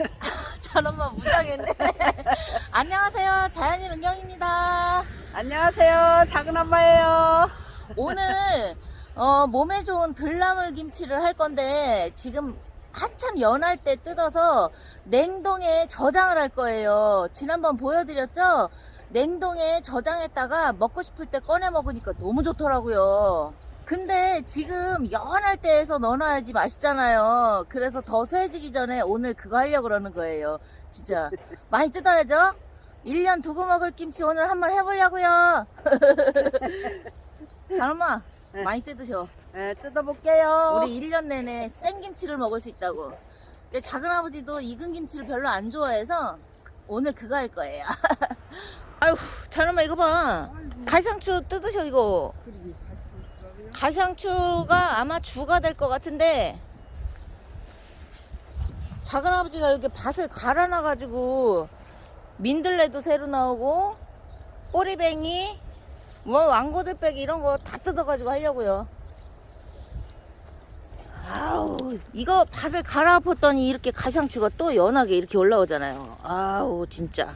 저놈만 무장했네. 안녕하세요. 자연인 은경입니다. 안녕하세요. 작은 엄마예요. 오늘 어, 몸에 좋은 들나물 김치를 할 건데 지금 한참 연할 때 뜯어서 냉동에 저장을 할 거예요. 지난번 보여드렸죠? 냉동에 저장했다가 먹고 싶을 때 꺼내 먹으니까 너무 좋더라고요. 근데 지금 연할 때에서 넣어놔야지 맛있잖아요. 그래서 더 쇠지기 전에 오늘 그거 하려고 그러는 거예요. 진짜. 많이 뜯어야죠? 1년 두고 먹을 김치 오늘 한번 해보려고요. 자, 엄마. 네. 많이 뜯으셔. 네, 뜯어볼게요. 우리 1년 내내 생김치를 먹을 수 있다고. 근데 작은 아버지도 익은 김치를 별로 안 좋아해서 오늘 그거 할 거예요. 아유, 자엄마 이거 봐. 가상추 뜯으셔 이거. 가상추가 아마 주가 될 것 같은데 작은 아버지가 여기 밭을 갈아놔가지고 민들레도 새로 나오고 꼬리뱅이 뭐 왕고들빼기 이런 거 다 뜯어가지고 하려고요. 아우 이거 밭을 갈아엎었더니 이렇게 가상추가 또 연하게 이렇게 올라오잖아요. 아우 진짜.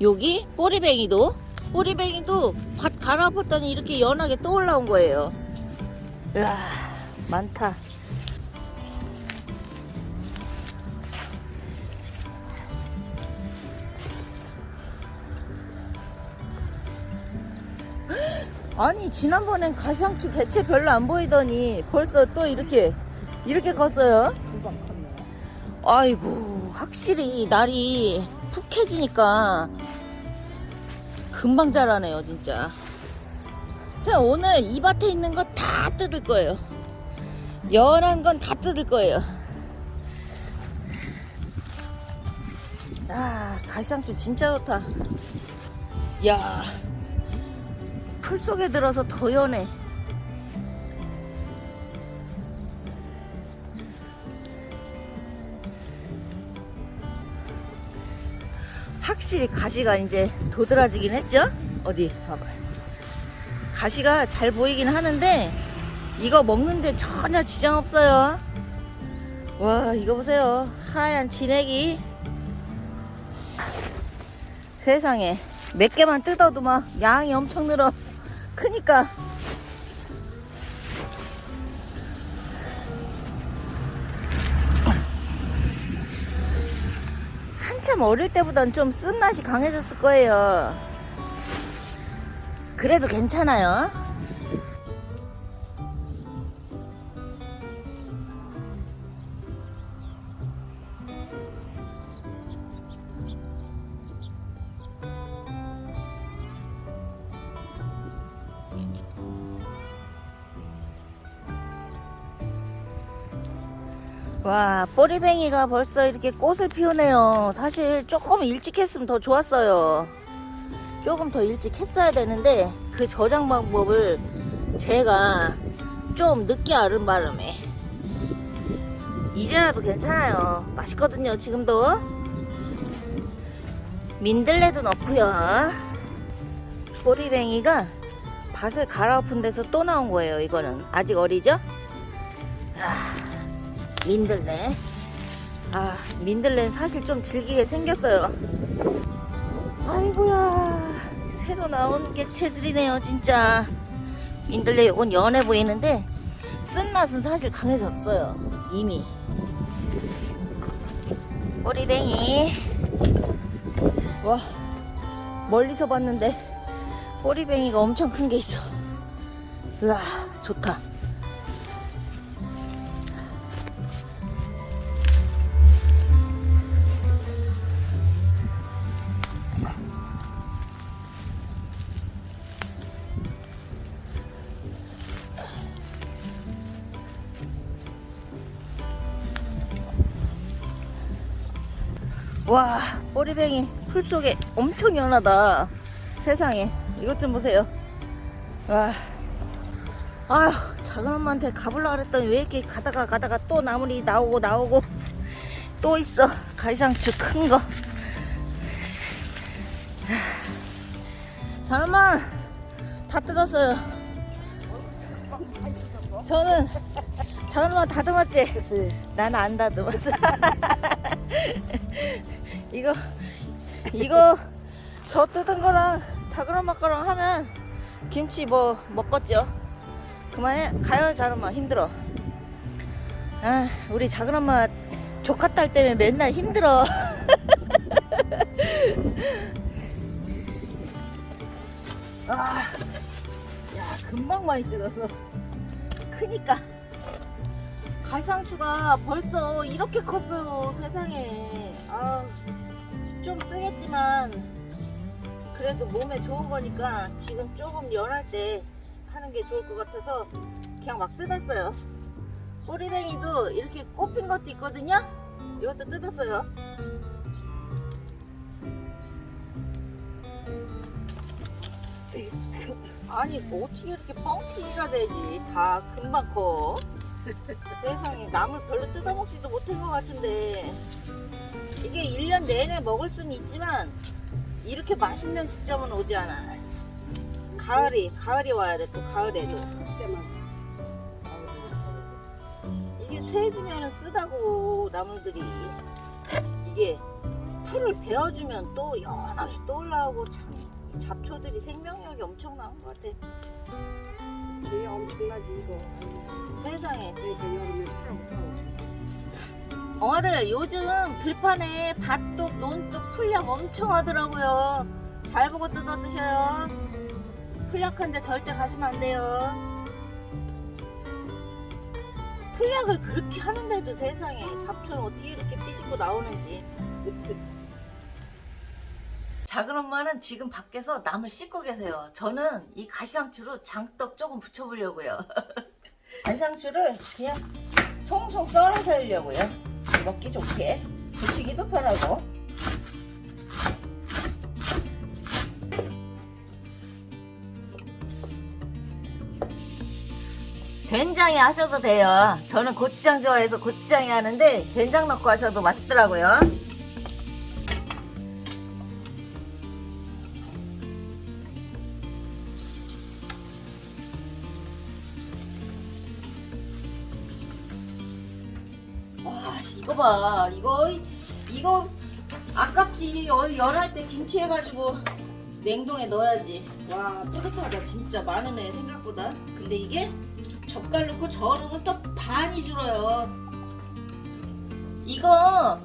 여기 꼬리뱅이도 꼬리뱅이도 밭 갈아엎었더니 이렇게 연하게 또 올라온 거예요. 으아 많다. 아니 지난번엔 가상추 개체 별로 안 보이더니 벌써 또 이렇게 이렇게 컸어요. 아이고 확실히 날이 푹해지니까 금방 자라네요 진짜. 자 오늘 이 밭에 있는 거 다 뜯을 거예요. 연한 건 다 뜯을 거예요. 아 가상추 진짜 좋다. 야. 풀 속에 들어서 더 연해. 확실히 가시가 이제 도드라지긴 했죠? 어디 봐봐. 가시가 잘 보이긴 하는데 이거 먹는데 전혀 지장 없어요. 와 이거 보세요. 하얀 진액이 세상에 몇 개만 뜯어도 막 양이 엄청 늘어. 크니까 한참 어릴 때보단 좀 쓴맛이 강해졌을 거예요. 그래도 괜찮아요. 와, 꼬리뱅이가 벌써 이렇게 꽃을 피우네요. 사실 조금 일찍 했으면 더 좋았어요. 조금 더 일찍 했어야 되는데 그 저장 방법을 제가 좀 늦게 알은 바람에 이제라도 괜찮아요. 맛있거든요, 지금도. 민들레도 넣고요. 꼬리뱅이가 밭을 갈아엎은 데서 또 나온 거예요, 이거는. 아직 어리죠? 아. 민들레. 아, 민들레는 사실 좀 질기게 생겼어요. 아이고야, 새로 나온 개체들이네요, 진짜. 민들레 요건 연해 보이는데, 쓴맛은 사실 강해졌어요, 이미. 꼬리뱅이. 와, 멀리서 봤는데, 꼬리뱅이가 엄청 큰 게 있어. 으아, 좋다. 꼬리뱅이 풀 속에 엄청 연하다 세상에. 이것 좀 보세요. 와. 아휴 작은 엄마한테 가볼라 그랬더니 왜 이렇게 가다가 가다가 또 나물이 나오고 나오고 또 있어. 가시상추 큰거. 엄마. 다 뜯었어요. 저는 작은 엄마 다듬었지? 나는 안 다듬었어. 이거 이거 저 뜯은 거랑 엄마 거랑 하면 김치 뭐 먹겠죠? 그만해 가요 엄마 힘들어. 아 우리 엄마 조카 딸 때문에 맨날 힘들어. 아, 야 금방 많이 뜯어서 크니까. 가상추가 벌써 이렇게 컸어요 세상에 아, 좀 쓰겠지만 그래도 몸에 좋은 거니까 지금 조금 연할 때 하는 게 좋을 것 같아서 그냥 막 뜯었어요. 꼬리뱅이도 이렇게 꼽힌 것도 있거든요? 이것도 뜯었어요. 아니 어떻게 이렇게 뻥튀기가 되지? 다 금방 커 세상에 나물 별로 뜯어먹지도 못한 것 같은데. 이게 1년 내내 먹을 수는 있지만 이렇게 맛있는 시점은 오지 않아. 가을이 가을이 와야 돼 또 가을에도. 이게 쇠지면 쓰다고 나물들이. 이게 풀을 베어주면 또 연하게 또 올라오고 참 잡초들이 생명력이 엄청난 것 같아 되게 엄청나지 이거. 세상에 그러니까 여름에 풀하고 싸워. 엉아들 요즘 들판에 밭독, 논독, 풀약 엄청 하더라고요. 잘 보고 뜯어 드셔요. 풀약한데 절대 가시면 안 돼요. 풀약을 그렇게 하는데도 세상에 잡초는 어떻게 이렇게 삐지고 나오는지. 작은 엄마는 지금 밖에서 남을 씻고 계세요. 저는 이 가시상추로 장떡 조금 부쳐보려고요. 가시상추를 그냥 송송 썰어서 하려고요. 먹기 좋게. 부치기도 편하고. 된장에 하셔도 돼요. 저는 고추장 좋아해서 고추장에 하는데 된장 넣고 하셔도 맛있더라고요. 봐 이거 이거 아깝지. 어, 열할 때 김치 해가지고 냉동에 넣어야지. 와 뿌듯하다 진짜. 많으네 생각보다. 근데 이게 젓갈 넣고 저으면 또 반이 줄어요. 이거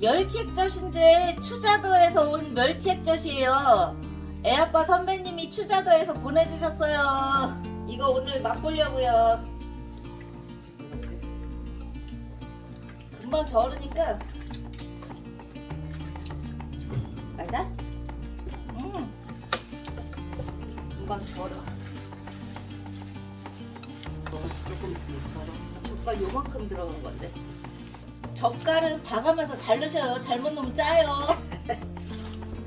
멸치액젓인데 추자도에서 온 멸치액젓이에요. 애아빠 선배님이 추자도에서 보내주셨어요. 이거 오늘 맛보려고요 금방 저으니까 알다? 음 금방 저어 조금 있으면 저러. 젓갈 요만큼 들어간 건데 젓갈은 봐가면서 잘 넣으셔요 잘못 넣으면 짜요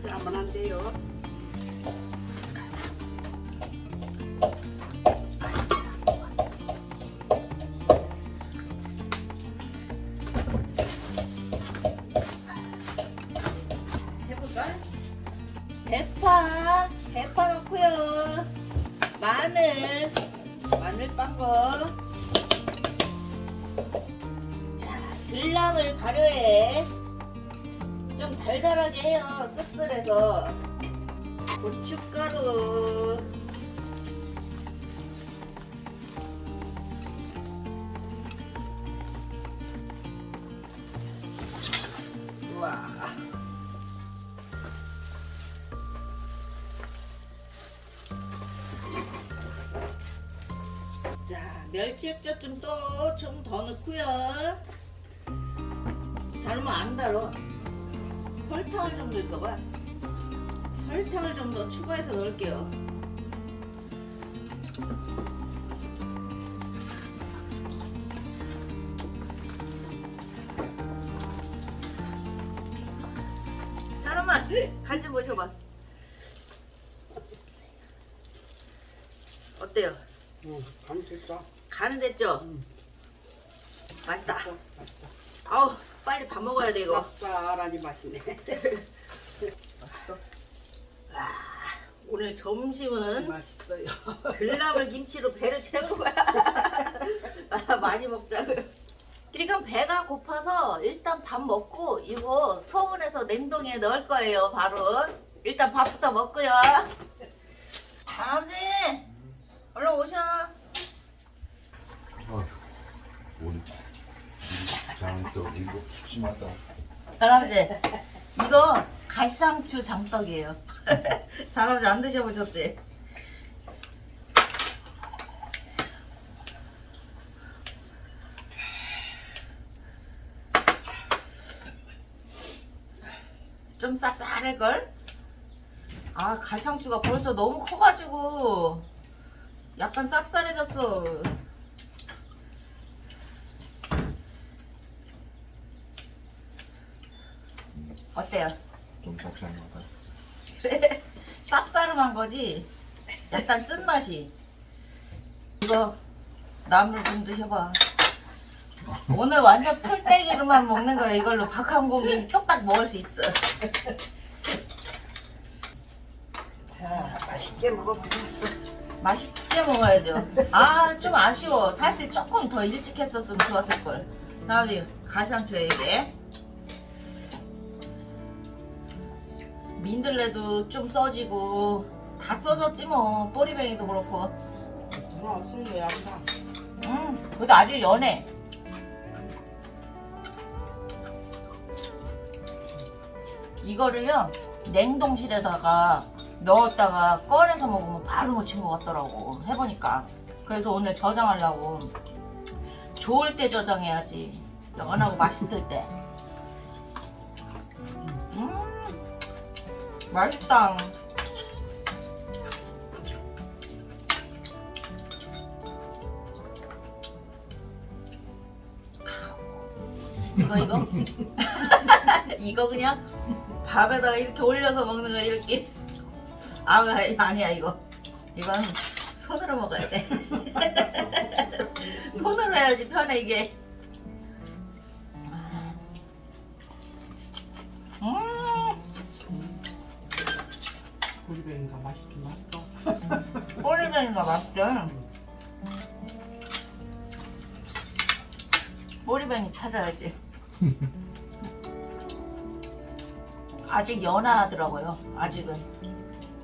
그러면 안 돼요. 마늘. 마늘 빤거. 자 들락을 발효해 좀 달달하게 해요. 씁쓸해서. 고춧가루 치액젓 좀 또 좀 더 넣고요. 잘하면 안 달어. 설탕을 좀 넣을까봐. 설탕을 좀 더 추가해서 넣을게요. 간은 됐죠? 응. 맛있다. 맛있어. 맛있어. 아우 빨리 밥 먹어야 돼 이거. 쌉싸하니 맛있네. 맛있어. 아, 오늘 점심은 맛있어요. 들나물 김치로 배를 채우는 거야. 많이 먹자고요. 지금 배가 고파서 일단 밥 먹고 이거 소분해서 냉동에 넣을 거예요. 바로 일단 밥부터 먹고요. 할아버지 얼른 오셔. 어휴, 오늘 장떡 이거 푸짐하다. 할아버지 이거 갈상추 장떡이에요. 할아버지 안 드셔보셨지? 좀 쌉쌀할걸? 아 갈상추가 벌써 너무 커가지고 약간 쌉쌀해졌어. 어때요? 좀 쌉쌀하다. 그래 쌉싸름한 거지? 약간 쓴맛이. 이거 나물 좀 드셔봐. 오늘 완전 풀떼기로만 먹는 거야. 이걸로 밥한 공기 뚝딱 먹을 수 있어. 자, 맛있게 먹어보자. 맛있게 먹어야죠. 아 좀 아쉬워. 사실 조금 더 일찍 했었으면 좋았을걸. 다음에 가상추에 이게 민들레도 좀 써지고 다 써졌지 뭐 꼬리뱅이도 그렇고 전화 없으면 왜 안다. 음, 그래도 아주 연해. 이거를요, 냉동실에다가 넣었다가 꺼내서 먹으면 바로 묻힌 것 같더라고. 해보니까. 그래서 오늘 저장하려고. 좋을 때 저장해야지. 연하고 맛있을 때. 맛있다. 이거 이거? 이거 그냥? 밥에다가 이렇게 올려서 먹는 거 이렇게? 아 아니야 이거. 이건 손으로 먹어야 돼. 손으로 해야지 편해 이게 꼬리뱅이가 맛있대 꼬리뱅이 찾아야지. 아직 연하더라고요 아직은.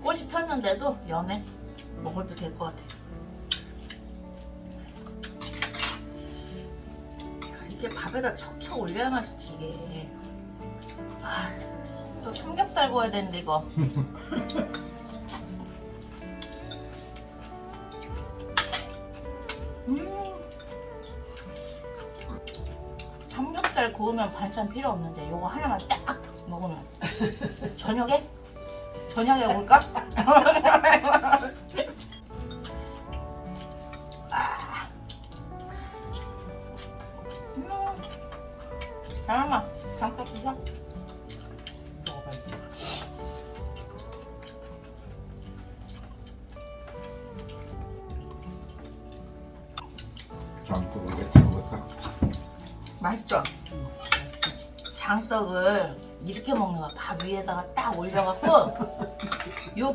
꽃이 폈는데도 연해. 먹어도 될 것 같아. 이렇게 밥에다 척척 올려야 맛있지 이게. 아, 또 삼겹살 구워야 되는데 이거 구우면 반찬 필요 없는데 요거 하나만 딱 먹으면 저녁에? 저녁에 올까? 아. 음. 잠깐만 잠깐 주자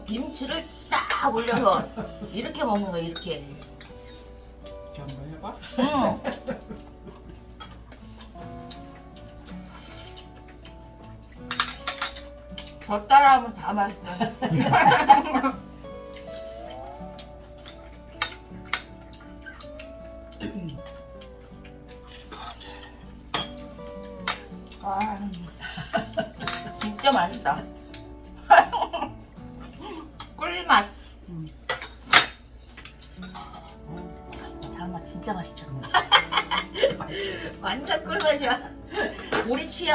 김치를 딱 올려서 이렇게 먹는 거야. 이렇게. 이렇게 한번 해봐. 응. 저 따라하면 다 맛있어.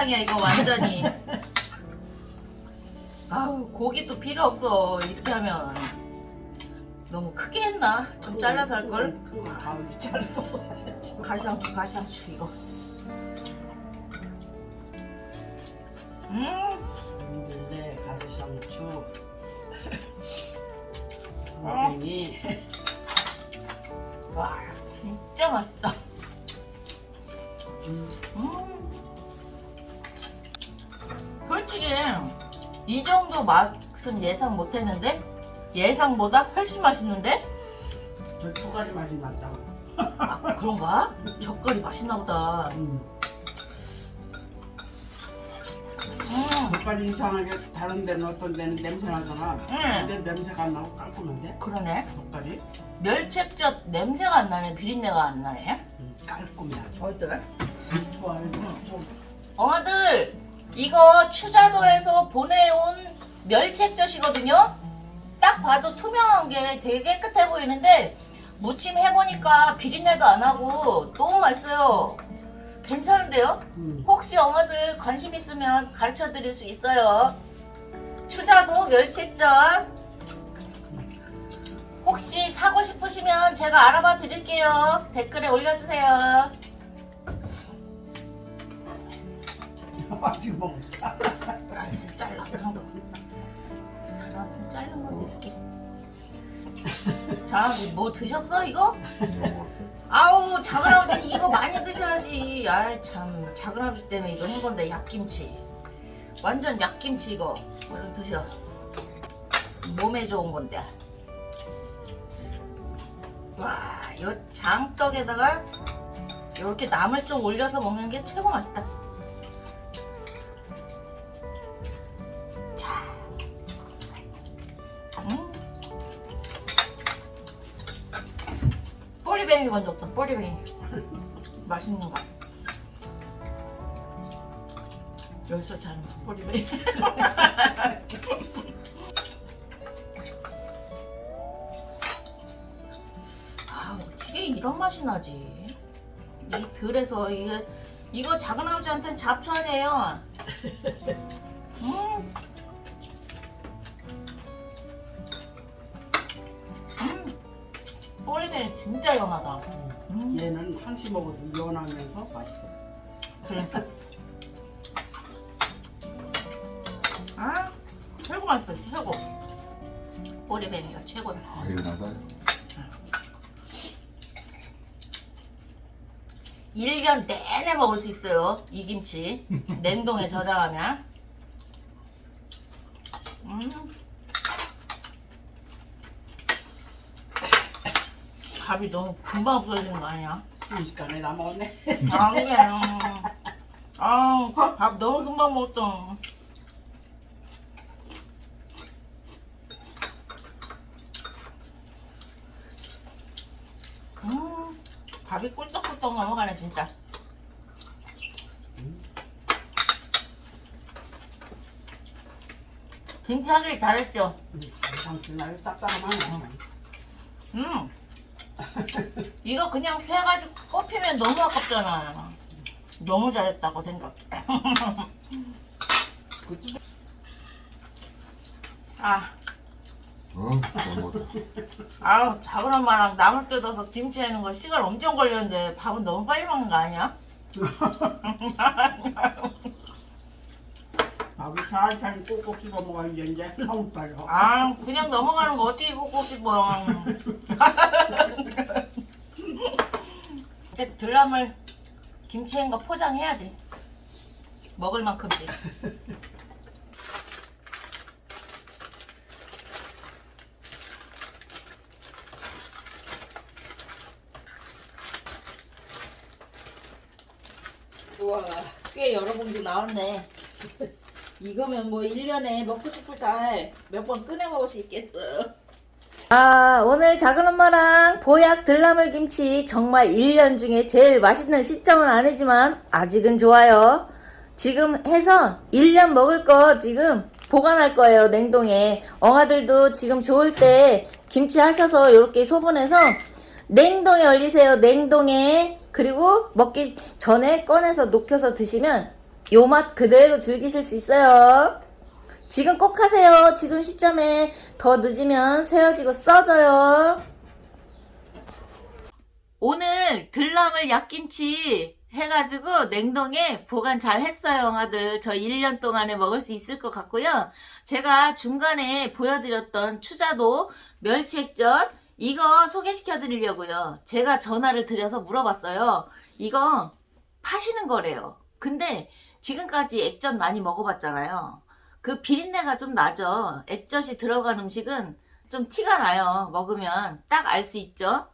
취향이야 이거 완전히. 아우 고기도 필요 없어 이렇게 하면 너무 크게 했나? 좀 잘라서 할 걸. 큰거 가을 잘라. 가시상추 가시상추 이거. 음 민들레, 가수 상추, 우리뱅이. 와 진짜 맛있다. 음, 음. 이 정도 맛은 예상 못했는데 예상보다 훨씬 맛있는데 저두 가지 맛이 난다. 아, 그런가? 젓갈이 맛있나 보다. 음. 음, 젓갈이 이상하게 다른 데는 어떤 데는 냄새 나잖아. 응. 근데 냄새가 안 나고 깔끔한데? 그러네. 젓갈이? 멸치액젓 냄새가 안 나네. 비린내가 안 나네. 음, 깔끔해 아주. 어때? 좋아요. 좀 엄마들 이거 추자도에서 보내온 멸치액젓이거든요. 딱 봐도 투명한 게 되게 깨끗해 보이는데 무침 해보니까 비린내도 안 하고 너무 맛있어요. 괜찮은데요? 음. 혹시 엄마들 관심 있으면 가르쳐 드릴 수 있어요. 추자도 멸치액젓 혹시 사고 싶으시면 제가 알아봐 드릴게요. 댓글에 올려주세요. 아직 먹을까? 아, 진짜 잘랐어, 한도. 사람 좀 자른 거 드릴게. 자, 뭐 드셨어, 이거? 아우, 작은 아버지는 이거 많이 드셔야지. 아이, 참. 작은 아버지 때문에 이거 한 건데, 약김치. 완전 약김치, 이거. 얼른 드셔. 몸에 좋은 건데. 와, 이 장떡에다가 이렇게 나물 좀 올려서 먹는 게 최고 맛있다. 꼬리뱅이 먼저 없다, 꼬리뱅이. 맛있는 거. 여기서 잘 먹어, 꼬리뱅이. 아, 어떻게 이런 맛이 나지? 이 들에서 이게 이거 작은 아버지한테는 잡초 아니에요. 음. 음. 진짜 연하다. 음. 얘는 항시 먹어도 연하면서 맛있어. 그러니까. 아, 최고 맛있어, 최고. 꼬리뱅이가 최고야. 아 일어나다 1년 내내 먹을 수 있어요. 이 김치. 냉동에 저장하면. 음. 밥이 너무 금방 없어지는 거 아니야? 순식간에 다 먹었네. 아, 그래. 음. 아, 밥 너무 금방 먹었다. 음, 밥이 꿀떡꿀떡 넘어가네, 진짜. 김치 하길 잘했죠? 당신 날 쌉싸름하네. 음. 이거 그냥 회가지고 꼽히면 너무 아깝잖아. 너무 잘했다고 생각해. 그치? 아, 어? 너무 아우 작은 엄마랑 나물 뜯어서 김치 해는 거 시간 엄청 걸렸는데 밥은 너무 빨리 먹는 거 아니야? 밥을 살살 꼭꼭 씹어 먹어야지 이제. 너무 빨려. 아 그냥 넘어가는 거 어떻게 꼭꼭 씹어? 이제 들나물 김치 한거 포장해야지. 먹을 만큼씩 우와 꽤 여러 봉지 나왔네 이거면 뭐 1년에 먹고 싶을 때 몇 번 꺼내 먹을 수 있겠어. 아, 오늘 작은 엄마랑 보약 들나물 김치 정말 1년 중에 제일 맛있는 시점은 아니지만 아직은 좋아요. 지금 해서 1년 먹을 거 지금 보관할 거예요, 냉동에. 엉아들도 지금 좋을 때 김치 하셔서 이렇게 소분해서 냉동에 얼리세요, 냉동에. 그리고 먹기 전에 꺼내서 녹여서 드시면 요 맛 그대로 즐기실 수 있어요. 지금 꼭 하세요. 지금 시점에 더 늦으면 새어지고 써져요. 오늘 들나물 약김치 해가지고 냉동에 보관 잘 했어요, 영아들. 저 1년 동안에 먹을 수 있을 것 같고요. 제가 중간에 보여드렸던 추자도 멸치액젓 이거 소개시켜 드리려고요. 제가 전화를 드려서 물어봤어요. 이거 파시는 거래요. 근데 지금까지 액젓 많이 먹어봤잖아요. 그 비린내가 좀 나죠. 액젓이 들어간 음식은 좀 티가 나요. 먹으면 딱 알 수 있죠.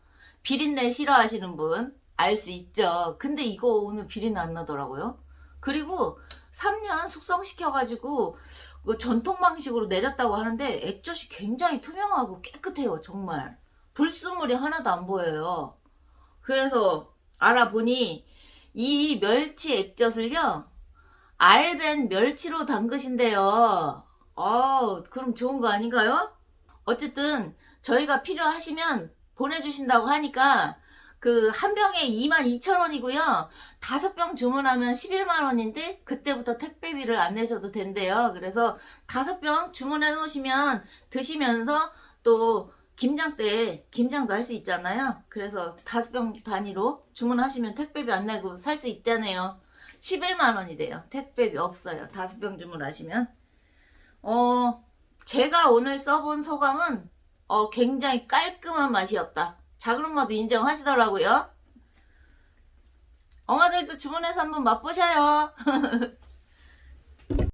비린내 싫어하시는 분. 알 수 있죠. 근데 이거 오늘 비리는 안 나더라고요. 그리고 3년 숙성시켜가지고 뭐 전통 방식으로 내렸다고 하는데 액젓이 굉장히 투명하고 깨끗해요. 정말 불순물이 하나도 안 보여요. 그래서 알아보니 이 멸치 액젓을요 알벤 멸치로 담그신대요. 어, 그럼 좋은 거 아닌가요? 어쨌든 저희가 필요하시면 보내주신다고 하니까 그 한 병에 22,000원이고요. 다섯 병 주문하면 11만원인데 그때부터 택배비를 안 내셔도 된대요. 그래서 다섯 병 주문해 놓으시면 드시면서 또 김장 때 김장도 할 수 있잖아요. 그래서 다섯 병 단위로 주문하시면 택배비 안 내고 살 수 있다네요. 11만 원이래요. 택배비 없어요. 다섯 병 주문하시면. 어, 제가 오늘 써본 소감은 어, 굉장히 깔끔한 맛이었다. 자그런마도 인정하시더라고요. 엉아들도 주문해서 한번 맛보셔요.